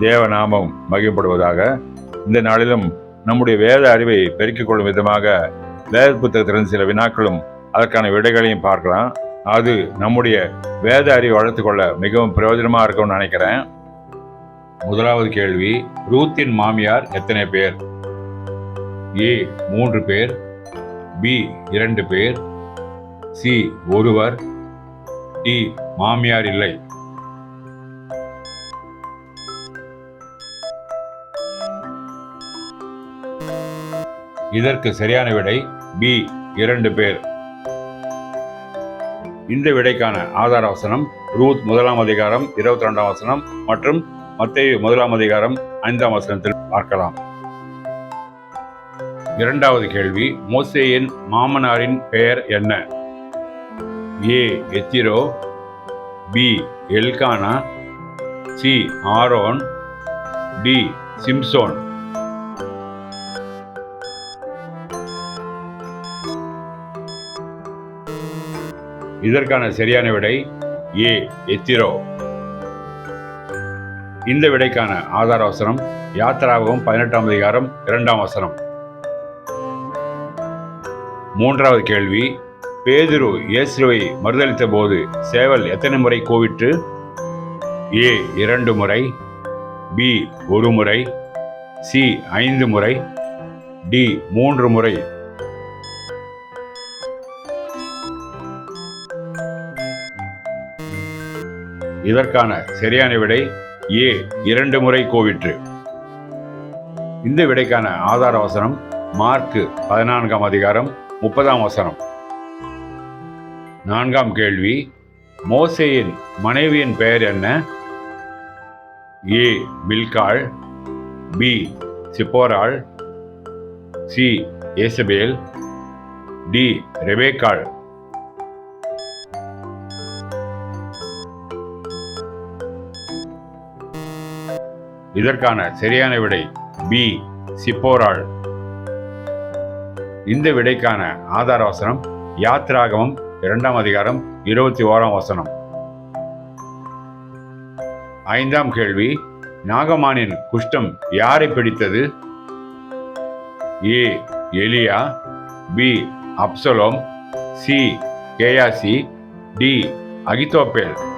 தேவநாமம் மகிமைப்படுவதாக இந்த நாளிலும் நம்முடைய வேத அறிவை பெருக்கிக் கொள்ளும் விதமாக வேத புத்தகத்திலிருந்து சில வினாக்களும் அதற்கான விடைகளையும் பார்க்கலாம். அது நம்முடைய வேத அறிவை வளர்த்துக்கொள்ள மிகவும் பிரயோஜனமாக இருக்கும்னு நினைக்கிறேன். முதலாவது கேள்வி ரூத்தின் மாமியார் எத்தனை பேர்? ஏ மூன்று பேர். பி இரண்டு பேர். சி ஒருவர். டி மாமியார் இல்லை. இதற்கு சரியான விடை பி இரண்டு பேர். இந்த விடைக்கான ஆதார வசனம் ரூத் முதலாம் அதிகாரம் இருபத்தி ரெண்டாம் வசனம் மற்றும் மத்திய முதலாம் அதிகாரம் ஐந்தாம் வசனத்தில் பார்க்கலாம். இரண்டாவது கேள்வி மோசேயின் மாமனாரின் பெயர் என்ன? A Jethro B Elkanah C Aaron D Samson. இதற்கான சரியான விடை ஏ எத்திரோ. இந்த விடைக்கான ஆதார வசனம் யாத்திராவும் பதினெட்டாம் அதிகாரம் இரண்டாம் வசனம். மூன்றாவது கேள்வி பேதுரு இயேசுவை மறுதளித்த போது சேவல் எத்தனை முறை கோவிட்டு ஏ இரண்டு முறை பி ஒரு முறை சி ஐந்து முறை டி மூன்று முறை இதற்கான சரியான விடை ஏ இரண்டு முறை கோவிற்று. இந்த விடைக்கான ஆதார வசனம் மார்க்கு பதினான்காம் அதிகாரம் முப்பதாம் வசனம். நான்காம் கேள்வி மோசேயின் மனைவியின் பெயர் என்ன? ஏ மில்காள் பி சிப்போராள் சி ஏசபேல் டி ரெபேக்காள். இதற்கான சரியான விடை பி சிப்போராள். இந்த விடைக்கான ஆதார வசனம் யாத்ராகமம் இரண்டாம் அதிகாரம் இருபத்தி ஓராம் வசனம். ஐந்தாம் கேள்வி நாகமானின் குஷ்டம் யாரை பிடித்தது? A Elijah B Absalom C Gehazi D Ahithophel.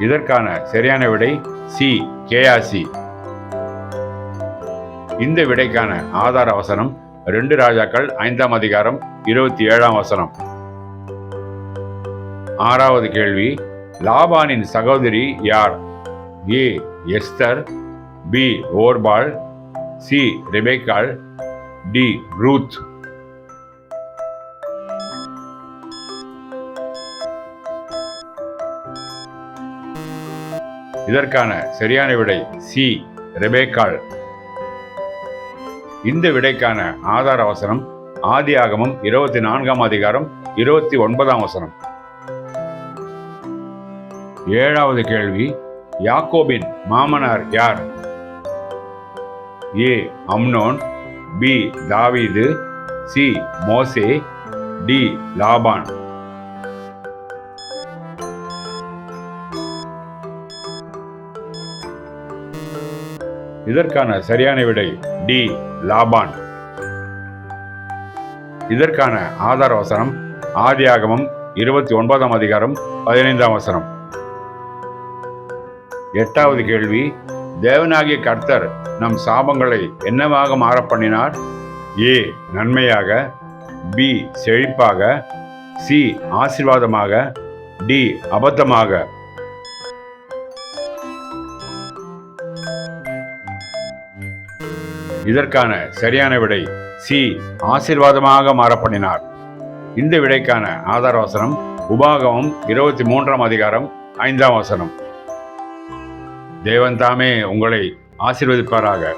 இதற்கான சரியான விடை சி கேஆசி இந்த விடைக்கான ஆதார வசனம் ரெண்டு ராஜாக்கள் ஐந்தாம் அதிகாரம் இருபத்தி ஏழாம் வசனம். ஆறாவது கேள்வி லாபானின் சகோதரி யார்? ஏ எஸ்தர் பி ஓர்பால் சி ரெபேக்கால் டி ரூத். இதற்கான சரியான விடை சி ரெபேக்கால் இந்த விடைக்கான ஆதார வசனம் ஆதி ஆகமம் இருபத்தி நான்காம் அதிகாரம் இருபத்தி ஒன்பதாம் வசனம். ஏழாவது கேள்வி யாக்கோபின் மாமனார் யார்? ஏ அம்னோன் பி தாவீது சி மோசே டி லாபான். இதற்கான சரியான விடை டி லாபான். இதற்கான ஆதார வசனம் ஆதியாகமம் இருபத்தி ஒன்பதாம் அதிகாரம் பதினைந்தாம் வசனம். எட்டாவது கேள்வி தேவனாகிய கர்த்தர் நம் சாபங்களை என்னவாக மாற பண்ணினார்? ஏ நன்மையாக. பி செழிப்பாக. சி ஆசீர்வாதமாக. டி அபத்தமாக. இதற்கான சரியான விடை சி. ஆசீர்வாதமாக மாறப்பண்ணினார். இந்த விடைக்கான ஆதார வசனம் உபாகமம் இருபத்தி மூன்றாம் அதிகாரம் ஐந்தாம் வசனம். தேவன் தாமே உங்களை ஆசீர்வதிப்பாராக.